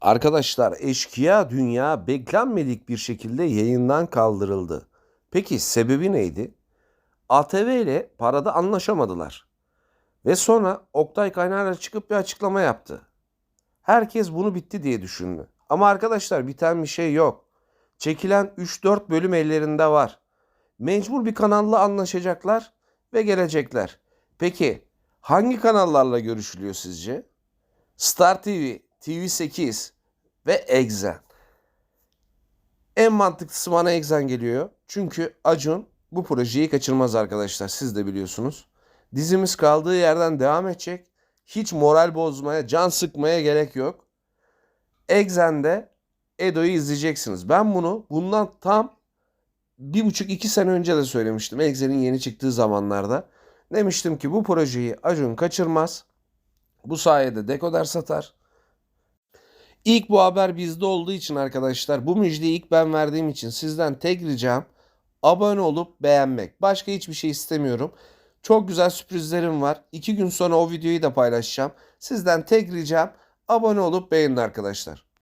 Arkadaşlar eşkıya dünya beklenmedik bir şekilde yayından kaldırıldı. Peki sebebi neydi? ATV ile parada anlaşamadılar. Ve sonra Oktay Kaynarca çıkıp bir açıklama yaptı. Herkes bunu bitti diye düşündü. Ama arkadaşlar biten bir şey yok. Çekilen 3-4 bölüm ellerinde var. Mecbur bir kanalla anlaşacaklar ve gelecekler. Peki hangi kanallarla görüşülüyor sizce? Star TV, TV8 ve Exxen. En mantıklısı bana Exxen geliyor. Çünkü Acun bu projeyi kaçırmaz arkadaşlar. Siz de biliyorsunuz. Dizimiz kaldığı yerden devam edecek. Hiç moral bozmaya, can sıkmaya gerek yok. Exxen'de Edo'yu izleyeceksiniz. Ben bunu bundan tam bir buçuk iki sene önce de söylemiştim. Exxen'in yeni çıktığı zamanlarda. Demiştim ki bu projeyi Acun kaçırmaz. Bu sayede dekoder satar. İlk bu haber bizde olduğu için arkadaşlar bu müjdeyi ilk ben verdiğim için sizden tek ricam abone olup beğenmek. Başka hiçbir şey istemiyorum. Çok güzel sürprizlerim var. İki gün sonra o videoyu da paylaşacağım. Sizden tek ricam abone olup beğenin arkadaşlar.